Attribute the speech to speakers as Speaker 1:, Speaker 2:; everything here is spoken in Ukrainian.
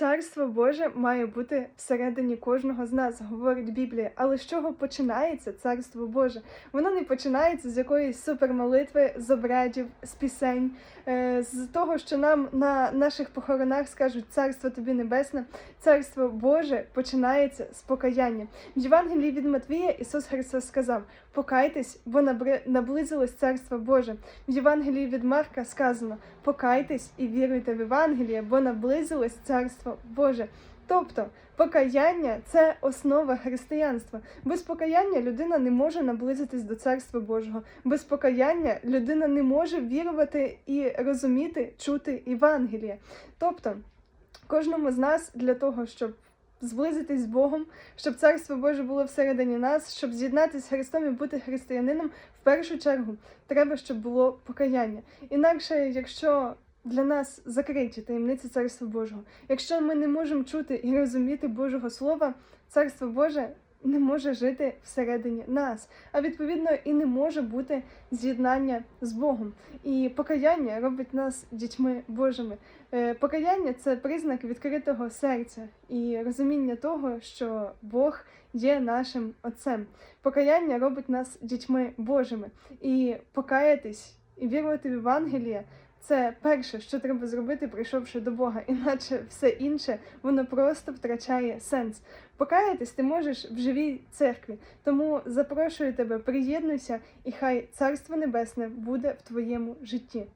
Speaker 1: Царство Боже має бути всередині кожного з нас, говорить Біблія. Але з чого починається царство Боже? Воно не починається з якоїсь супермолитви, з обрядів, з пісень, е, з того, що нам на наших похоронах скажуть Царство тобі небесне. Царство Боже починається з покаяння. В Євангелії від Матвія Ісус Христос сказав: Покайтесь, бо наблизилось Царство Боже. В Євангелії від Марка сказано: Покайтесь і віруйте в Євангеліє, бо наблизилось Царство Боже. Тобто покаяння це основа християнства. Без покаяння людина не може наблизитись до Царства Божого. Без покаяння людина не може вірувати і розуміти, чути Євангеліє. Тобто, кожному з нас для того, щоб зблизитись з Богом, щоб Царство Боже було всередині нас, щоб з'єднатися з Христом і бути християнином, в першу чергу треба, щоб було покаяння. Інакше, якщо для нас закриті таємниці Царства Божого, якщо ми не можемо чути і розуміти Божого Слова, Царство Боже не може жити всередині нас, а відповідно і не може бути з'єднання з Богом. І покаяння робить нас дітьми Божими. Е, Покаяння це признак відкритого серця і розуміння того, що Бог є нашим Отцем. Покаяння робить нас дітьми Божими. І покаятись і вірувати в Євангеліє це перше, що треба зробити, прийшовши до Бога, іначе все інше воно просто втрачає сенс. Покаятись ти можеш в живій церкві, тому запрошую тебе, приєднуйся, і хай Царство Небесне буде в твоєму житті.